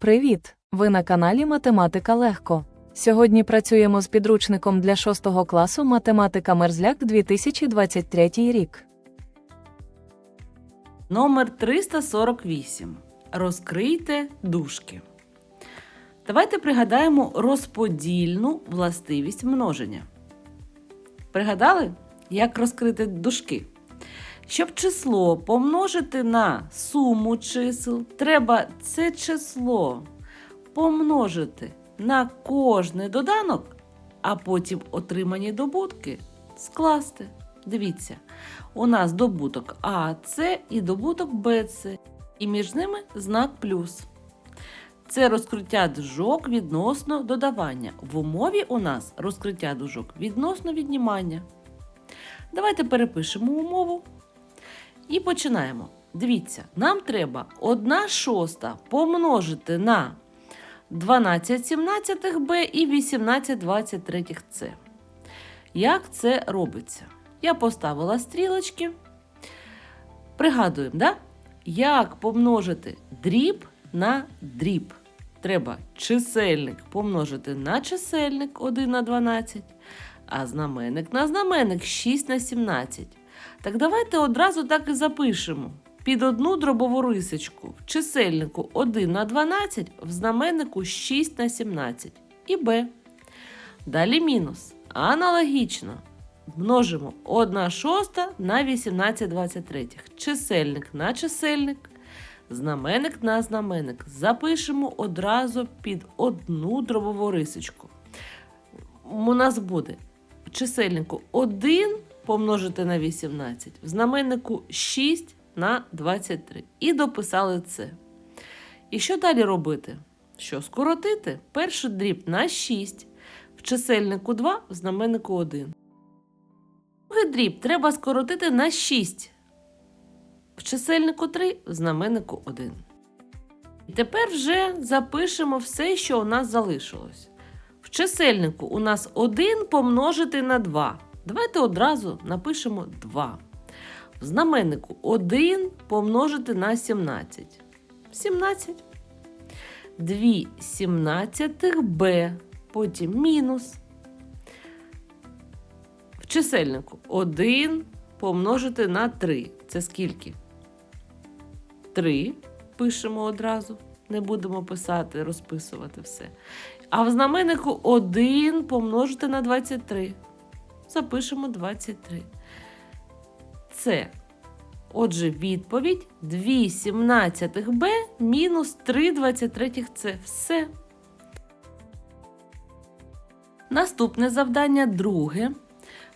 Привіт! Ви на каналі Математика Легко. Сьогодні працюємо з підручником для 6 класу Математика Мерзляк 2023 рік. Номер 348. Розкрийте дужки. Давайте пригадаємо розподільну властивість множення. Пригадали, як розкрити дужки? Щоб число помножити на суму чисел, треба це число помножити на кожний доданок, а потім отримані добутки скласти. Дивіться, у нас добуток АЦ і добуток БЦ, і між ними знак плюс. Це розкриття дужок відносно додавання. В умові у нас розкриття дужок відносно віднімання. Давайте перепишемо умову і починаємо. Дивіться, нам треба 1 шоста помножити на 12 17 Б і 18 23 С. Як це робиться? Я поставила стрілочки. Пригадуємо, да? як помножити дріб на дріб. Треба чисельник помножити на чисельник 1 на 12, а знаменник на знаменник 6 на 17. Так давайте одразу так і запишемо. Під одну дробову рисочку в чисельнику 1 на 12, в знаменнику 6 на 17 і Б. Далі мінус. Аналогічно. Множимо 1 шоста на 18 23. Чисельник на чисельник, знаменник на знаменник. Запишемо одразу під одну дробову рисочку. У нас буде в чисельнику 1 помножити на 18, в знаменнику 6 на 23. І дописали це. І що далі робити? Що скоротити? Перший дріб на 6, в чисельнику 2, в знаменнику 1. Другий дріб треба скоротити на 6. В чисельнику 3, в знаменнику 1. І тепер вже запишемо все, що у нас залишилось. В чисельнику у нас 1 помножити на 2. Давайте одразу напишемо 2. В знаменнику 1 помножити на 17. 17. 2 сімнадцятих Б. Потім мінус. В чисельнику 1 помножити на 3. Це скільки? 3 пишемо одразу. Не будемо писати, розписувати все. А в знаменнику 1 помножити на 23. Запишемо 23. Це. Отже, відповідь 2 сімнадцятих Б мінус 3 23 С. Все. Наступне завдання друге.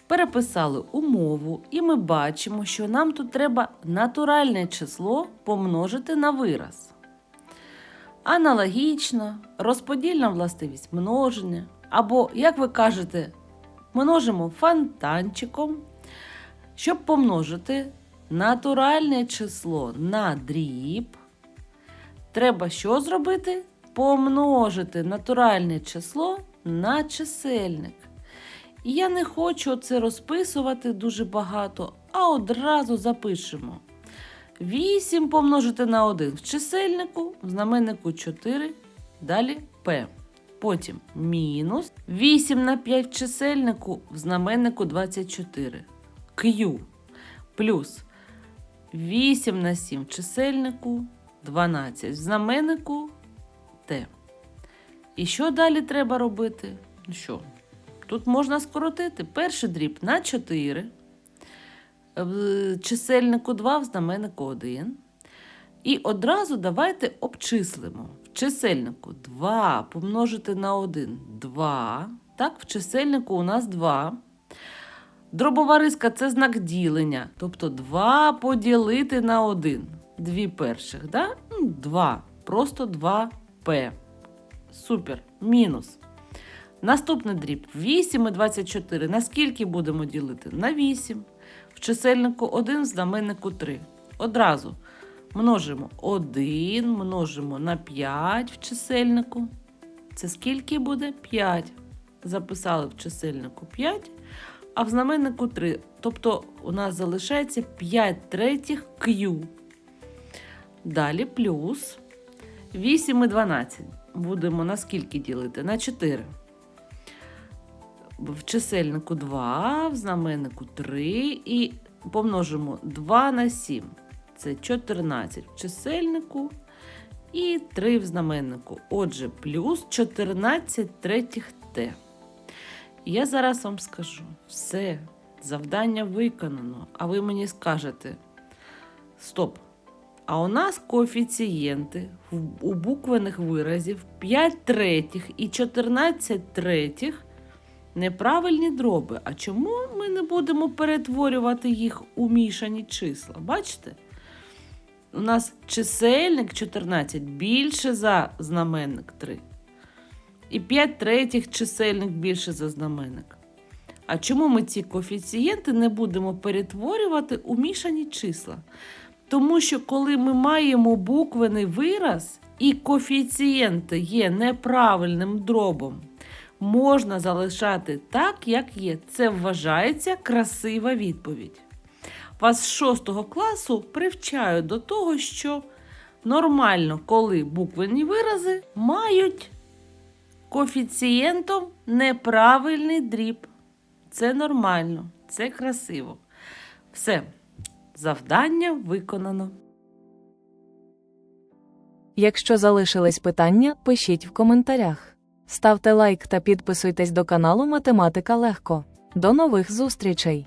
Переписали умову, і ми бачимо, що нам тут треба натуральне число помножити на вираз. Аналогічно, розподільна властивість множення. Або, як ви кажете, множимо фонтанчиком, щоб помножити натуральне число на дріб. Треба що зробити? Помножити натуральне число на чисельник. І я не хочу це розписувати дуже багато, а одразу запишемо. 8 помножити на 1 в чисельнику, в знаменнику 4, далі П. Потім мінус 8 на 5 в чисельнику, в знаменнику 24. Q. Плюс 8 на 7 в чисельнику, 12 в знаменнику Т. І що далі треба робити? Ну Що? Тут можна скоротити перший дріб на 4, в чисельнику 2, в знаменнику 1. І одразу давайте обчислимо. Чисельнику 2 помножити на 1 2. Так, в чисельнику у нас 2. Дробова риска це знак ділення. Тобто 2 поділити на 1. Дві перших, да? 2. Просто 2П. Супер. Мінус. Наступний дріб 8 і 24. На скільки будемо ділити? На 8. В чисельнику 1, в знаменнику 3. Одразу множимо 1, множимо на 5 в чисельнику. Це скільки буде? 5. Записали в чисельнику 5, а в знаменнику 3. Тобто у нас залишається 5 третіх Q. Далі плюс 8 і 12. Будемо на скільки ділити? На 4. В чисельнику 2, в знаменнику 3 і помножимо 2 на 7. Це 14 в чисельнику і 3 в знаменнику. Отже, плюс 14 третіх Т. Я зараз вам скажу: все, завдання виконано. А ви мені скажете: стоп. А у нас коефіцієнти у буквених виразів 5 третіх і 14 третіх неправильні дроби. А чому ми не будемо перетворювати їх у мішані числа? Бачите? У нас чисельник 14 більше за знаменник 3. І 5 третіх чисельник більше за знаменник. А чому ми ці коефіцієнти не будемо перетворювати у мішані числа? Тому що коли ми маємо буквений вираз і коефіцієнти є неправильним дробом, можна залишати так, як є. Це вважається красива відповідь. Вас з 6 класу привчають до того, що нормально, коли буквені вирази мають коефіцієнтом неправильний дріб. Це нормально, це красиво. Все, завдання виконано. Якщо залишились питання, пишіть в коментарях. Ставте лайк та підписуйтесь до каналу Математика Легко. До нових зустрічей!